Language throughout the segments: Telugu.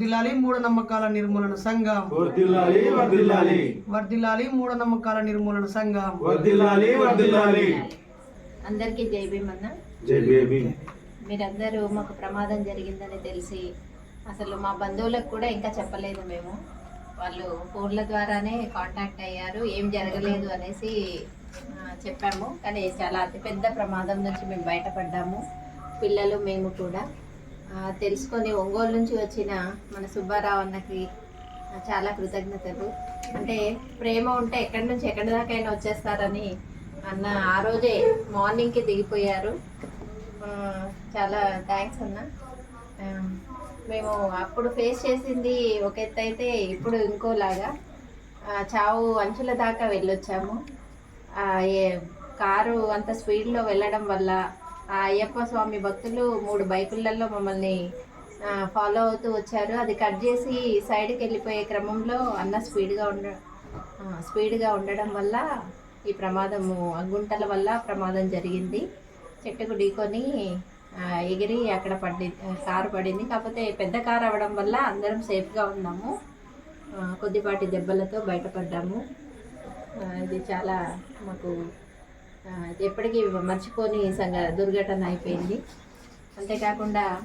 వర్దిల్లాలి మూఢనమ్మకాల నిర్మూలన సంఘం. వర్దిల్లాలి వర్దిల్లాలి వర్దిల్లాలి మూఢనమ్మకాల నిర్మూలన సంఘం. వర్దిల్లాలి వర్దిల్లాలి అందరికీ జై భీమ్ అన్న. జై బేబీ మీరందరూ మాకు ప్రమాదం జరిగిందని తెలిసి అసలు మా బంధువులకు కూడా ఇంకా చెప్పలేదు మేము. వాళ్ళు ఫోన్ల ద్వారానే కాంటాక్ట్ అయ్యారు. ఏం జరగలేదు అనేసి చెప్పాము. కానీ చాలా అతిపెద్ద ప్రమాదం నుంచి మేము బయటపడ్డాము. పిల్లలు మేము కూడా. తెలుసుకొని ఒంగోలు నుంచి వచ్చిన మన సుబ్బారావు అన్నకి చాలా కృతజ్ఞతలు. అంటే ప్రేమ ఉంటే ఎక్కడి నుంచి ఎక్కడి దాకైనా వచ్చేస్తారని అన్న ఆ రోజే మార్నింగ్కి దిగిపోయారు. చాలా థ్యాంక్స్ అన్న. మేము అప్పుడు ఫేస్ చేసింది ఒక ఎత్తు అయితే ఇప్పుడు ఇంకోలాగా. చావు అంచుల దాకా వెళ్ళొచ్చాము. ఏ- కారు అంత స్పీడ్లో వెళ్ళడం వల్ల ఆ అయ్యప్ప స్వామి భక్తులు మూడు బైకులలో మమ్మల్ని ఫాలో అవుతూ వచ్చారు. అది కట్ చేసి సైడ్కి వెళ్ళిపోయే క్రమంలో అన్న స్పీడ్గా ఉండ స్పీడ్గా ఉండడం వల్ల ఈ ప్రమాదము గుంటల వల్ల ప్రమాదం జరిగింది. చెట్టుకు ఢీకొని ఎగిరి అక్కడ పడి కారు పడింది. కాకపోతే పెద్ద కారు అవ్వడం వల్ల అందరం సేఫ్గా ఉన్నాము. కొద్దిపాటి దెబ్బలతో బయటపడ్డాము. ఇది చాలా మాకు ఎప్పటికీ మర్చిపోని సంఘ దుర్ఘటన అయిపోయింది. అంతేకాకుండా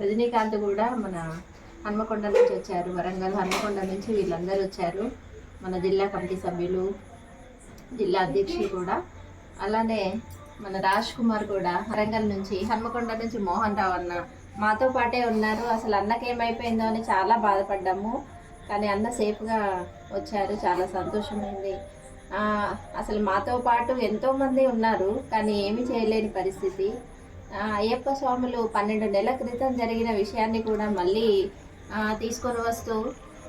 రజనీకాంత్ కూడా మన హన్మకొండ నుంచి వచ్చారు వరంగల్ హన్మకొండ నుంచి వీళ్ళందరూ వచ్చారు. మన జిల్లా కమిటీ సభ్యులు జిల్లా అధ్యక్షులు కూడా. అలానే మన రాజ్ కుమార్ కూడా వరంగల్ నుంచి హన్మకొండ నుంచి మోహన్ రావు అన్న మాతో పాటే ఉన్నారు. అసలు అన్నకి ఏమైపోయిందో అని చాలా బాధపడ్డాము. కానీ అన్న సేఫ్గా వచ్చారు. చాలా సంతోషమైంది. అసలు మాతో పాటు ఎంతోమంది ఉన్నారు కానీ ఏమీ చేయలేని పరిస్థితి. అయ్యప్ప స్వాములు పన్నెండు నెలల క్రితం జరిగిన విషయాన్ని కూడా మళ్ళీ తీసుకొని వస్తూ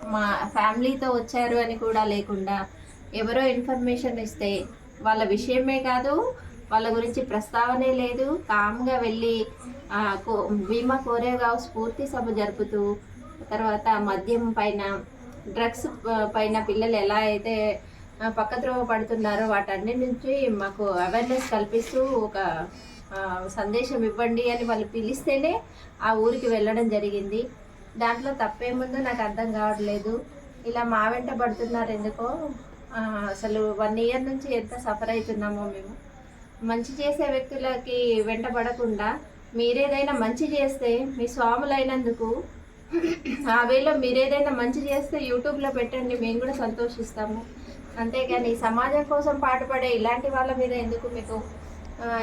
మా ఫ్యామిలీతో వచ్చారు అని కూడా లేకుండా ఎవరో ఇన్ఫర్మేషన్ ఇస్తే వాళ్ళ విషయమే కాదు వాళ్ళ గురించి ప్రస్తావనే లేదు. కామ్గా వెళ్ళి కో- భీమా కోరేగావ్ స్ఫూర్తి సభ జరుపుతూ తర్వాత మద్యం పైన డ్రగ్స్ పైన పిల్లలు ఎలా అయితే పక్కద్రోవ పడుతున్నారో వాటన్ని నుంచి మాకు అవేర్నెస్ కల్పిస్తూ ఒక సందేశం ఇవ్వండి అని వాళ్ళు పిలిస్తేనే ఆ ఊరికి వెళ్ళడం జరిగింది. దాంట్లో తప్పేముందో నాకు అర్థం కావట్లేదు. ఇలా మా వెంట పడుతున్నారు ఎందుకో? అసలు వన్ ఇయర్ నుంచి ఎంత సఫర్ అవుతున్నామో మేము. మంచి చేసే వ్యక్తులకి వెంట పడకుండా మీరేదైనా మంచి చేస్తే మీ స్వాములైనందుకు ఆ వేలో మీరేదైనా మంచి చేస్తే యూట్యూబ్లో పెట్టండి మేము కూడా సంతోషిస్తాము. అంతేగాని సమాజం కోసం పాటుపడే ఇలాంటి వాళ్ళ మీద ఎందుకు మీకు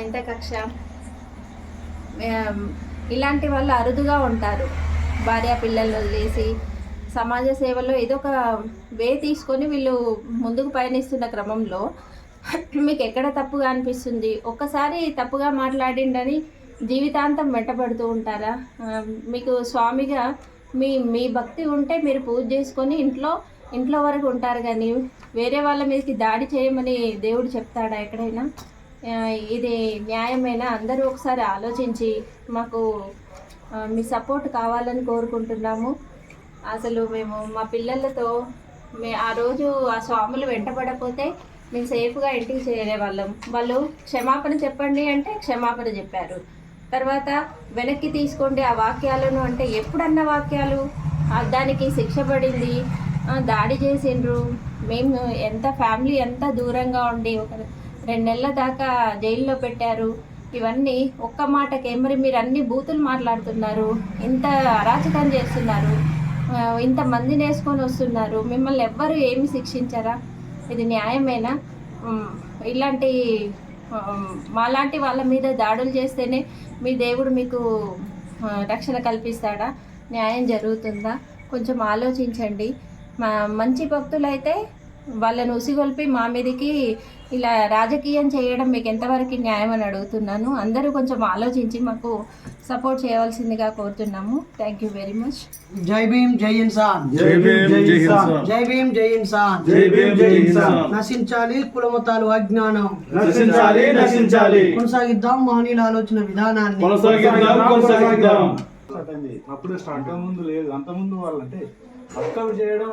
ఇంత కక్ష? ఇలాంటి వాళ్ళు అరుదుగా ఉంటారు. భార్య పిల్లలు వదిలేసి సమాజ సేవలో ఏదో ఒక వే తీసుకొని వీళ్ళు ముందుకు పయనిస్తున్న క్రమంలో మీకు ఎక్కడ తప్పుగా అనిపిస్తుంది? ఒక్కసారి తప్పుగా మాట్లాడిండని జీవితాంతం వెంటబడుతూ ఉంటారా? మీకు స్వామిగా మీ మీ భక్తి ఉంటే మీరు పూజ చేసుకొని ఇంట్లో ఇంట్లో వరకు ఉంటారు కానీ వేరే వాళ్ళ మీదకి దాడి చేయమని దేవుడు చెప్తాడా ఎక్కడైనా? ఇది న్యాయమైన? అందరూ ఒకసారి ఆలోచించి మాకు మీ సపోర్ట్ కావాలని కోరుకుంటున్నాము. అసలు మేము మా పిల్లలతో మే ఆ రోజు ఆ స్వాములు వెంటబడకపోతే మేము సేఫ్గా ఇంటికి చేరే వాళ్ళం వాళ్ళు క్షమాపణ చెప్పండి అంటే క్షమాపణ చెప్పారు. తర్వాత వెనక్కి తీసుకోండి ఆ వాక్యాలను అంటే ఎప్పుడన్న వాక్యాలు. దానికి శిక్ష పడింది. దాడి చేసిండ్రు. మేము ఎంత ఫ్యామిలీ ఎంత దూరంగా ఉండి ఒక రెండు నెలల దాకా జైల్లో పెట్టారు. ఇవన్నీ ఒక్క మాటకే. మరి మీరు అన్ని బూతులు మాట్లాడుతున్నారు. ఇంత అరాచకం చేస్తున్నారు. ఇంత మంది వేసుకొని వస్తున్నారు. మిమ్మల్ని ఎవ్వరు ఏమి శిక్షించారా? ఇది న్యాయమేనా? ఇలాంటి మాలాంటి వాళ్ళ మీద దాడులు చేస్తేనే మీ దేవుడు మీకు రక్షణ కల్పిస్తాడా? న్యాయం జరుగుతుందా? కొంచెం ఆలోచించండి. మా మంచి భక్తులైతే వాళ్ళను ఉసిగొల్పి మా మీదకి ఇలా రాజకీయం చేయడం మీకు ఎంతవరకు న్యాయం అని అడుగుతున్నాను. అందరూ కొంచెం ఆలోచించి మాకు సపోర్ట్ చేయవలసిందిగా కోరుతున్నాము. థ్యాంక్ యూ వెరీ మచ్ జై భీమ్ జై ఇన్సాన్. జై భీమ్ జై ఇన్సాన్. జై భీమ్ జై ఇన్సాన్. జై భీమ్ జై ఇన్సాన్. నశించాలి కులమతాలు అజ్ఞానం. నశించాలి నశించాలి. కొనసాగిద్దాం మహనీయుల ఆలోచన విధానాన్ని. కొనసాగిద్దాం కొనసాగిద్దాం. అప్పుడే స్టార్ట్ ముందు లేదు అంత ముందు వాళ్ళంటే అక్కలు చేయడం